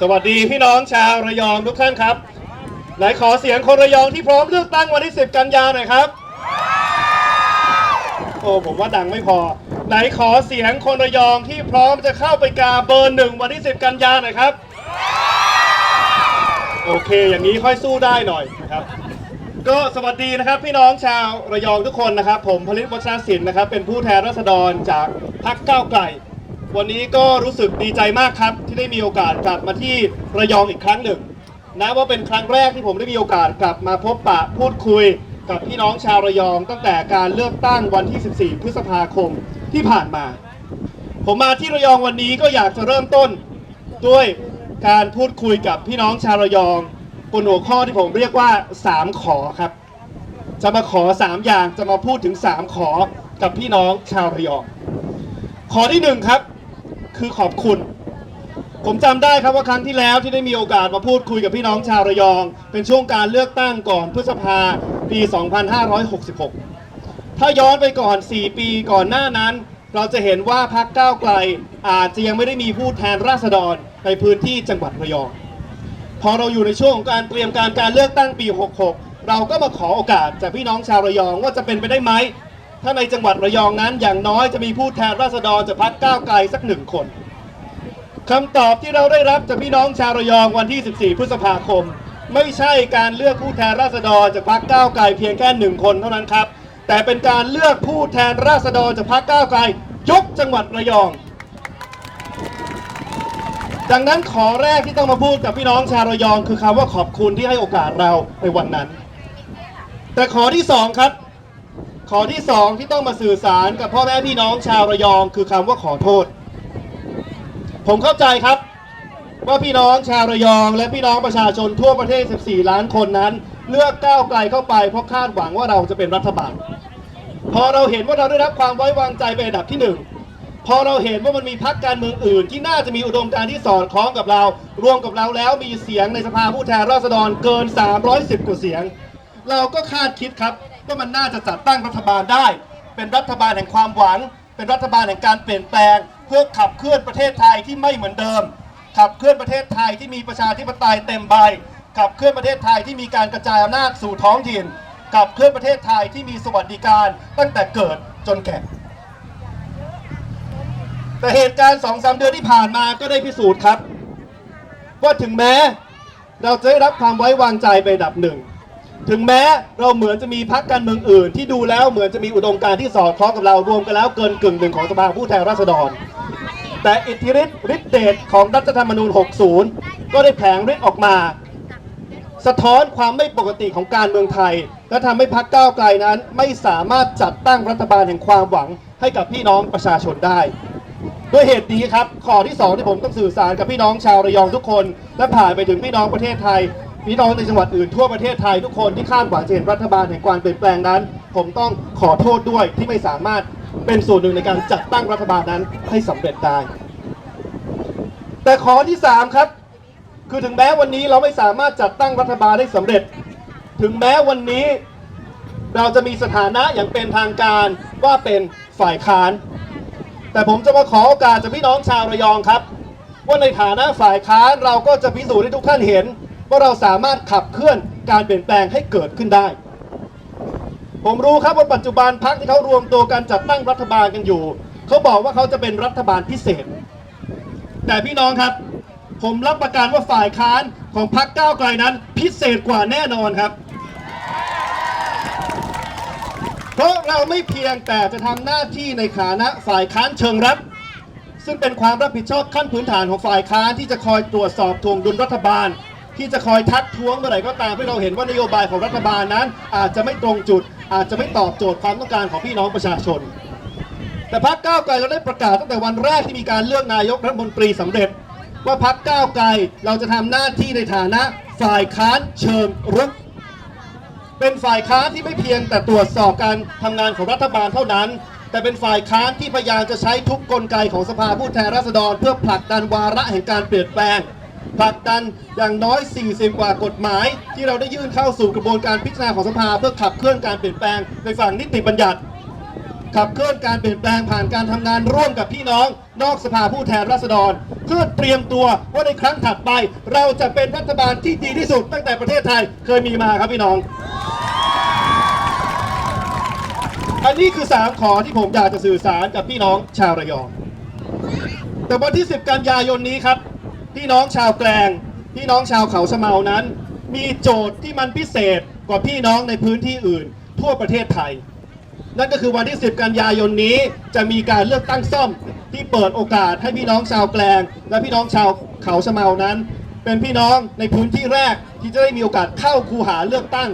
สวัสดีพี่น้องชาวระยองทุกท่านครับ ไหนขอเสียงคนระยองที่พร้อมเลือกตั้งวันที่ 10 กันยาหน่อยครับ โอ้ผมว่าดังไม่พอ ไหนขอเสียงคนระยองที่พร้อมจะเข้าไปกาเบอร์หนึ่งวันที่ 10 กันยาหน่อยครับ โอเค อย่างนี้ค่อยสู้ได้หน่อยนะครับ ก็สวัสดีนะครับพี่น้องชาวระยองทุกคนนะครับ ผมผลิตวัชรศิลป์นะครับเป็นผู้แทนราษฎรจากพรรคก้าวไกล วันนี้ก็รู้สึกดีใจมากครับ ที่ได้มีโอกาสกลับมาที่ระยองอีกครั้งหนึ่งนะว่าเป็นครั้งแรกที่ผมได้มีโอกาสกลับมาพบปะพูดคุย กับพี่น้องชาวระยอง ตั้งแต่การเลือกตั้งวันที่ 14 พฤษภาคมที่ผ่านมา ผมมาที่ระยองวันนี้ก็อยากจะเริ่มต้นด้วยการพูดคุยกับพี่น้องชาวระยองบนหัวข้อที่ผมเรียกว่า 3 ขอครับ จะมาขอ 3 อย่างจะมาพูดถึง 3 ขอกับพี่น้องชาวระยอง ขอที่หนึ่งครับ คือขอบคุณ ผมจำได้ครับว่าครั้งที่แล้วที่ได้มีโอกาสมาพูดคุยกับพี่น้องชาวระยอง เป็นช่วงการเลือกตั้งก่อนพฤษภาปี 2566 ถ้าย้อนไปก่อน 4 ปีก่อนหน้านั้น เราจะเห็นว่าพรรคก้าวไกลอาจจะยังไม่ได้มีผู้แทนราษฎรในพื้นที่จังหวัดระยอง พอเราอยู่ในช่วงของการเตรียมการการเลือกตั้งปี 66 เราก็มาขอโอกาสจากพี่น้องชาวระยองว่าจะเป็นไปได้ไหม ถ้าในจังหวัดระยองนั้นอย่างน้อยจะมีผู้แทนราษฎรจากพรรคก้าวไกลสักหนึ่งคนคำตอบที่เราได้รับจากพี่น้องชาวระยองวันที่ 14 พฤษภาคม ไม่ใช่การเลือกผู้แทนราษฎรจากพรรคก้าวไกลเพียงแค่หนึ่งคนเท่านั้นครับ แต่เป็นการเลือกผู้แทนราษฎรจากพรรคก้าวไกลยกจังหวัดระยอง ดังนั้นขอแรกที่ต้องมาพูดกับพี่น้องชาวระยอง คือคำว่าขอบคุณที่ให้โอกาสเราในวันนั้น แต่ขอที่สองครับ ขอที่สองที่ต้องมาสื่อสารกับพ่อแม่พี่น้องชาวระยองคือคำว่าขอโทษ ผมเข้าใจครับ ว่าพี่น้องชาวระยอง และพี่น้องประชาชนทั่วประเทศ 14 ล้านคนนั้น เลือกก้าวไกลเข้าไปเพราะคาดหวังว่าเราจะเป็นรัฐบาล พอเราเห็นว่าเราได้รับความไว้วางใจเป็นอันดับที่หนึ่งพอเราเห็นว่ามันมีพรรคการเมืองอื่น ที่น่าจะมีอุดมการณ์ที่สอดคล้องกับเรา รวมกับเราแล้วมีเสียงในสภาผู้แทนราษฎรเกิน 310 กว่าเสียง เราก็คาดคิดครับ ว่ามันน่าจะจัดตั้งรัฐบาลได้ เป็นรัฐบาลแห่งความหวัง เป็นรัฐบาลแห่งการเปลี่ยนแปลง เพื่อขับเคลื่อนประเทศไทยที่ไม่เหมือนเดิม ขับเคลื่อนประเทศไทยที่มีประชาธิปไตยเต็มใบ ขับเคลื่อนประเทศไทยที่มีการกระจายอำนาจสู่ท้องถิ่น ขับเคลื่อนประเทศไทยที่มีสวัสดิการตั้งแต่เกิดจนแก่แต่เหตุการณ์สองสามเดือนที่ผ่านมาก็ได้พิสูจน์ครับ ว่าถึงแม้เราจะได้รับความไว้วางใจไประดับหนึ่ง ถึงแม้เราเหมือนจะมีพรรคการเมืองอื่น ที่ดูแล้วเหมือนจะมีอุดมการณ์ที่สอดคล้องกับเรารวมกันแล้วเกินกึ่งหนึ่งของสภาผู้แทนราษฎร แต่อิทธิฤทธิ์ฤทธิเดชของรัฐธรรมนูญ 60 ก็ได้แผลงฤทธิ์ออกมา สะท้อนความไม่ปกติของการเมืองไทย และทำให้พรรคก้าวไกลนั้น ไม่สามารถจัดตั้งรัฐบาลแห่งความหวังให้กับพี่น้องประชาชนได้ด้วยเหตุนี้ครับข้อที่ 2 ที่ผมต้องสื่อสารกับพี่น้องชาวระยองทุกคน และผ่านไปถึงพี่น้องประเทศไทย พี่น้องในจังหวัดอื่นทั่วประเทศไทยทุกคนที่คาดหวังจะเห็นรัฐบาลแห่งความเปลี่ยนแปลงนั้น ผมต้องขอโทษด้วยที่ไม่สามารถเป็นส่วนหนึ่งในการจัดตั้งรัฐบาลนั้นให้สำเร็จได้ แต่ขอที่ 3 ครับ คือถึงแม้วันนี้เราไม่สามารถจัดตั้งรัฐบาลได้สำเร็จ ถึงแม้วันนี้เราจะมีสถานะอย่างเป็นทางการว่าเป็นฝ่ายค้าน แต่ผมจะมาขอโอกาสจากพี่น้องชาวระยองครับ ว่าในฐานะฝ่ายค้านเราก็จะพิสูจน์ให้ทุกท่านเห็น ว่าเราสามารถขับเคลื่อนการเปลี่ยนแปลงให้เกิดขึ้นได้ ผมรู้ครับว่าปัจจุบันพรรคที่เขารวมตัวกันจัดตั้งรัฐบาลกันอยู่ เขาบอกว่าเขาจะเป็นรัฐบาลพิเศษ แต่พี่น้องครับ ผมรับประกันว่าฝ่ายค้านของพรรคก้าวไกลนั้น พิเศษกว่าแน่นอนครับ เพราะเราไม่เพียงแต่จะทำหน้าที่ในฐานะฝ่ายค้านเชิงรับซึ่งเป็นความรับผิดชอบขั้นพื้นฐานของฝ่ายค้านที่จะคอยตรวจสอบทวงดุลรัฐบาล ที่จะคอยทักท้วงเมื่อไหร่ก็ตามที่เราเห็นว่านโยบายของรัฐบาลนั้น อาจจะไม่ตรงจุด อาจจะไม่ตอบโจทย์ความต้องการของพี่น้องประชาชน แต่พรรคก้าวไกลเราได้ประกาศตั้งแต่วันแรกที่มีการเลือกนายกรัฐมนตรีสำเร็จ ว่าพรรคก้าวไกลเราจะทำหน้าที่ในฐานะฝ่ายค้านเชิงรุกเป็นฝ่ายค้านที่ไม่เพียงแต่ตรวจสอบการทำงานของรัฐบาลเท่านั้นแต่เป็นฝ่ายค้านที่พยายามจะใช้ทุกกลไกของสภาผู้แทนราษฎร เพื่อผลักดันวาระแห่งการเปลี่ยนแปลง ผลักดันอย่างน้อย 40 กว่ากฎหมาย ที่เราได้ยื่นเข้าสู่กระบวนการพิจารณาของสภาเพื่อขับเคลื่อนการเปลี่ยนแปลงในฝั่งนิติบัญญัติ ขับเคลื่อนการเปลี่ยนแปลงผ่านการทำงานร่วมกับพี่น้อง นอกสภาผู้แทนราษฎร เพื่อเตรียมตัวว่าในครั้งถัดไป เราจะเป็นรัฐบาลที่ดีที่สุดตั้งแต่ประเทศไทยเคยมีมาครับพี่น้องอันนี้คือ 3 ขอที่ผมอยากจะสื่อสารกับพี่น้องชาวระยอง แต่วันที่ 10 กันยายนนี้ครับ พี่น้องชาวแกลง พี่น้องชาวเขาชะเมานั้น มีโจทย์ที่มันพิเศษกว่าพี่น้องในพื้นที่อื่น ทั่วประเทศไทย นั่นก็คือวันที่ 10 กันยายนนี้จะมีการเลือกตั้งซ่อมที่เปิดโอกาสให้พี่น้องชาวแกลง และพี่น้องชาวเขาชะเมานั้น เป็นพี่น้องในพื้นที่แรกที่จะได้มีโอกาสเข้าคูหาเลือกตั้ง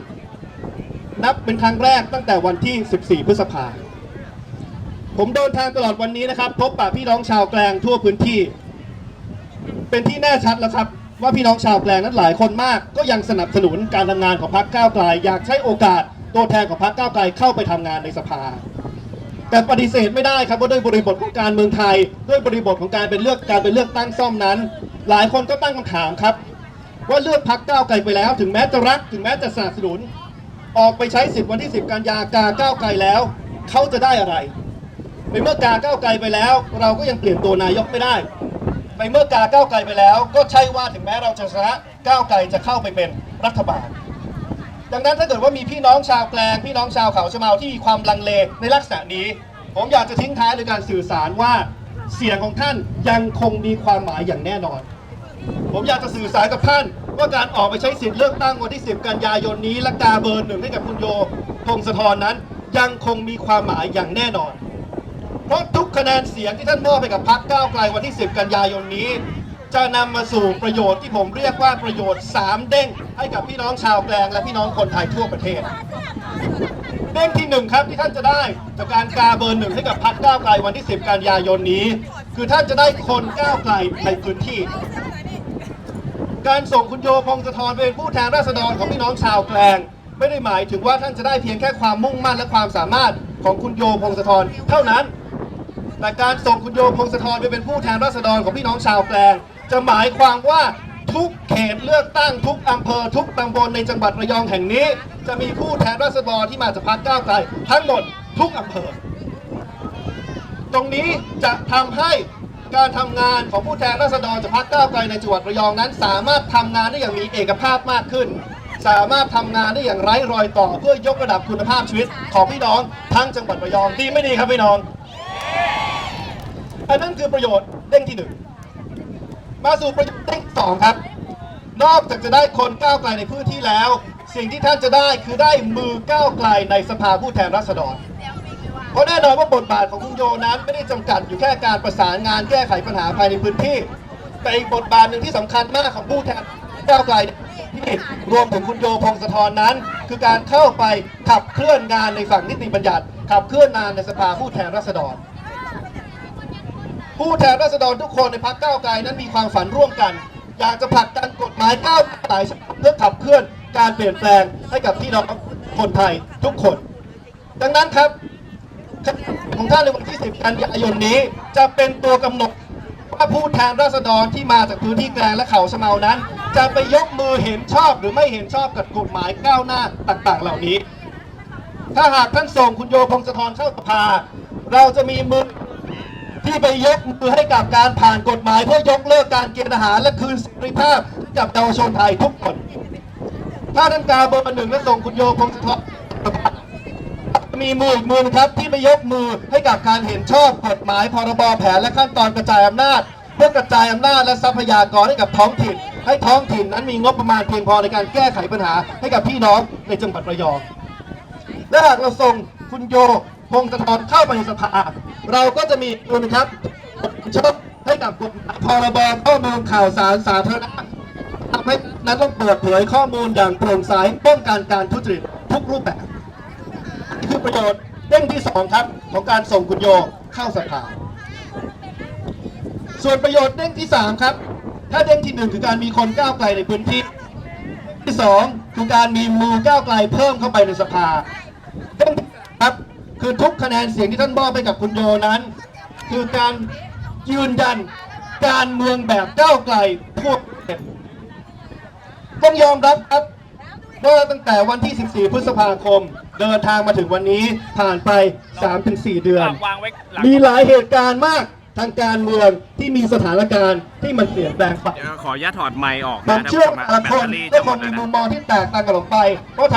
นับเป็นครั้งแรกตั้งแต่วันที่ 14 พฤษภาคมผมเดินทางตลอดวันนี้นะครับ พบปะพี่น้องชาวแกลงทั่วพื้นที่ เป็นที่แน่ชัดแล้วครับ ว่าพี่น้องชาวแกลงนั้นหลายคนมาก ก็ยังสนับสนุนการทำงานของพรรคก้าวไกล อยากใช้โอกาสตัวแทนของพรรคก้าวไกลเข้าไปทำงานในสภา แต่ปฏิเสธไม่ได้ครับว่าด้วยบริบทของการเมืองไทย ด้วยบริบทของการเป็นเลือกการเป็นเลือกตั้งซ่อมนั้น หลายคนก็ตั้งคำถามครับ ว่าเลือกพรรคก้าวไกลไปแล้ว ถึงแม้จะรักถึงแม้จะสนับสนุน ออกไปใช้สิทธิ์วันที่ 10 กันยากาก้าวไกลแล้วเขาจะได้อะไรในเมื่อกาก้าวไกลไปแล้ว เราก็ยังเปลี่ยนตัวนายกไม่ได้ ในเมื่อกาก้าวไกลไปแล้ว ก็ใช่ว่าถึงแม้เราจะชนะก้าวไกลจะเข้าไปเป็นรัฐบาล ดังนั้นถ้าเกิดว่ามีพี่น้องชาวแกลงพี่น้องชาวเขาชะเมาที่มีความลังเลในลักษณะนี้ ผมอยากจะทิ้งท้ายด้วยการสื่อสารว่าเสียงของท่านยังคงมีความหมายอย่างแน่นอน ผมอยากจะสื่อสารกับท่านว่าการออกไปใช้สิทธิ์เลือกตั้งวันที่ 10 กันยายนนี้และกาเบอร์หนึ่งให้กับคุณโยพงศธรนั้น ยังคงมีความหมายอย่างแน่นอน เพราะทุกคะแนนเสียงที่ท่านมอบให้กับพรรคก้าวไกลวันที่ 10 กันยายนนี้ จะนำมาสู่ประโยชน์ที่ผมเรียกว่าประโยชน์ 3 เด้งให้กับพี่น้องชาวแกลงและพี่น้องคนไทยทั่วประเทศ เด้งที่หนึ่งครับที่ท่านจะได้จากการกาเบอร์หนึ่งให้กับพรรคก้าวไกลวันที่ 10 กันยายนนี้ คือท่านจะได้คนก้าวไกลในพื้นที่ การส่งคุณโยพงศธรเป็นผู้แทนราษฎรของพี่น้องชาวแกลงไม่ได้หมายถึงว่าท่านจะได้เพียงแค่ความมุ่งมั่นและความสามารถของคุณโยพงศธรเท่านั้น แต่การส่งคุณโยพงศธรไปเป็นผู้แทนราษฎรของพี่น้องชาวแกลง จะหมายความว่าทุกเขตเลือกตั้งทุกอำเภอทุกตำบลในจังหวัดระยองแห่งนี้ จะมีผู้แทนราษฎรที่มาจากพรรคก้าวไกลทั้งหมดทุกอำเภอ ตรงนี้จะทำให้การทำงานของผู้แทนราษฎรจากพรรคก้าวไกลในจังหวัดระยองนั้น สามารถทำงานได้อย่างมีเอกภาพมากขึ้น สามารถทำงานได้อย่างไร้รอยต่อเพื่อยกระดับคุณภาพชีวิตของพี่น้องทั้งจังหวัดระยองดีไม่ดีครับพี่น้อง อันนั้นคือประโยชน์เด้งที่หนึ่งมาสู่ประโยชน์เด้งสองครับ นอกจากจะได้คนก้าวไกลในพื้นที่แล้ว สิ่งที่ท่านจะได้คือได้มือก้าวไกลในสภาผู้แทนราษฎรเพราะแน่นอนว่าบทบาทของคุณโยนั้นไม่ได้จำกัดอยู่แค่การประสานงานแก้ไขปัญหาภายในพื้นที่ แต่อีกบทบาทหนึ่งที่สำคัญมากของผู้แทนก้าวไกลที่รวมถึงคุณโยพงศธรนั้น คือการเข้าไปขับเคลื่อนงานในฝั่งนิติบัญญัติ ขับเคลื่อนงานในสภาผู้แทนราษฎร ผู้แทนราษฎรทุกคนในพรรคก้าวไกลนั้นมีความฝันร่วมกัน อยากจะผลักดันกฎหมายก้าวไกลเพื่อขับเคลื่อนการเปลี่ยนแปลงให้กับพี่น้องคนไทยทุกคน ดังนั้นครับของท่านในวันที่ 10 กันยายนนี้ จะเป็นตัวกำหนดว่าผู้แทนราษฎรที่มาจากพื้นที่แกลงและเขาชะเมานั้น จะไปยกมือเห็นชอบหรือไม่เห็นชอบกับกฎหมายก้าวหน้าต่างๆ เหล่านี้ ถ้าหากท่านส่งคุณโยพงศธรเข้าสภา เราจะมีมือ ที่ไปยกมือให้กับการผ่านกฎหมายเพื่อยกเลิกการเกณฑ์ทหารและคืนเสรีภาพให้กับเยาวชนไทยทุกคนถ้าท่านกาเบอร์หนึ่งและส่งคุณโยพงศธรมีมืออีกมือนะครับที่ไปยกมือให้กับการเห็นชอบกฎหมายพรบแผนและขั้นตอนกระจายอำนาจ เพื่อกระจายอำนาจและทรัพยากรให้กับท้องถิ่น ให้ท้องถิ่นนั้นมีงบประมาณเพียงพอในการแก้ไขปัญหาให้กับพี่น้องในจังหวัดระยองและหากเราส่งคุณโย พงศธรเข้าไปในสภา เราก็จะมีมือนะครับชอบให้กับกฎพรบข้อมูลข่าวสารสาธารณะทำให้นั้นต้องเปิดเผยข้อมูลอย่างโปร่งใสป้องกันการทุจริตทุกรูปแบบคือประโยชน์เด้งที่สองครับของการส่งคุณโยเข้าสภา ส่วนประโยชน์เด้งที่สามครับ ถ้าเด้งที่หนึ่งคือการมีคนก้าวไกลในพื้นที่ ที่สองคือการมีมือก้าวไกลเพิ่มเข้าไปในสภา ครับคือทุกคะแนนเสียงที่ท่านมอบให้กับคุณโยนั้น คือการยืนยันการเมืองแบบก้าวไกลทั่วประเทศต้องยอมรับครับว่าตั้งแต่วันที่ 14 พฤษภาคม เดินทางมาถึงวันนี้ผ่านไป 3-4 เดือนวางไว้หลังมีหลายเหตุการณ์มากทางการเมืองที่มีสถานการณ์ที่มันเปลี่ยนแปลงไปเดี๋ยวขออนุญาตถอดไมค์ออกผนะมเชื่อท่านว่าผู้ชมแต่ละฮะคแบตนเตอรี่จะหมดแล้วนะก็คงมีมุมมองที่แตกต่างกันออกไปเพราะท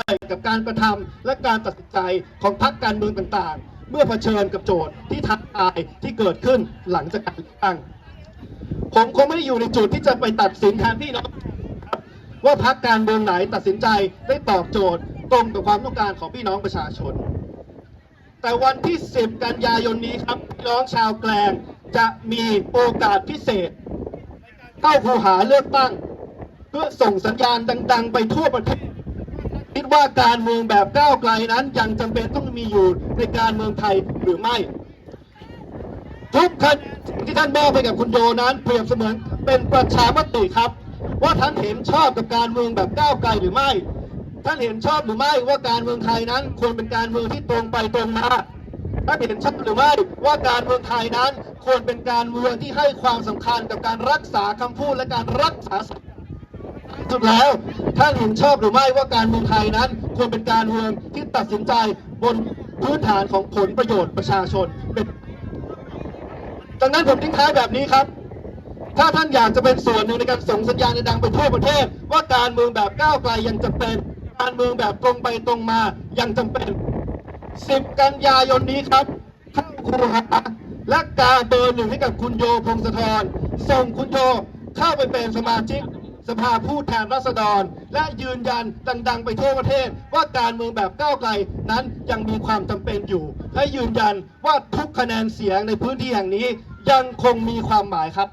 างกับการกระทำและการตัดสินใจของพรรคการเมืองต่างๆ เมื่อเผชิญกับโจทย์ที่ท้าทายที่เกิดขึ้นหลังจากการเลือกตั้งผมคงไม่ได้อยู่ในจุดที่จะไปตัดสินแทนพี่น้องว่าพรรคการเมืองไหนตัดสินใจได้ตอบโจทย์ตรงกับความต้องการของพี่น้องประชาชน แต่วันที่ 10 กันยายนนี้ครับพี่น้องชาวแกลงจะมีโอกาสพิเศษ เข้าคูหาเลือกตั้ง เพื่อส่งสัญญาณดัง ๆ ไปทั่วประเทศ คิดว่าการเมืองแบบก้าวไกลนั้นยังจำเป็นต้องมีอยู่ในการเมืองไทยหรือไม่ ทุกคะแนที่ท่านมอบไปกับคุณโยนั้นเปรียบเสมือนเป็นประชามติครับ ว่าท่านเห็นชอบกับการเมืองแบบก้าวไกลหรือไม่ ท่านเห็นชอบหรือไม่ว่าการเมืองไทยนั้นควรเป็นการเมืองที่ตรงไปตรงมาท่านเห็นชอบหรือไม่ว่าการเมืองไทยนั้นควรเป็นการเมืองที่ให้ความสำคัญกับการรักษาคำพูดและการรักษาสัญญา สุดแล้ว ท่านเห็นชอบหรือไม่ว่าการเมืองไทยนั้น ควรเป็นการเมืองที่ตัดสินใจบนพื้นฐานของผลประโยชน์ประชาชนเป็นดังนั้นผมทิ้งท้ายแบบนี้ครับ ถ้าท่านอยากจะเป็นส่วนหนึ่งในการส่งสัญญาณดังไปทั่วประเทศ ว่าการเมืองแบบก้าวไกลยังจำเป็นการเมืองแบบตรงไปตรงมายังจำเป็น 10 กันยายนนี้ครับเข้าคูหาและการเบอร์หนึ่งให้กับคุณโยพงศธรส่งคุณโยเข้าไปเป็นสมาชิก สภาผู้แทนราษฎร และยืนยันดังๆ ไปทั่วประเทศ ว่าการเมืองแบบก้าวไกลนั้นยังมีความจำเป็นอยู่ และยืนยันว่าทุกคะแนนเสียงในพื้นที่แห่งนี้ยังคงมีความหมายครับ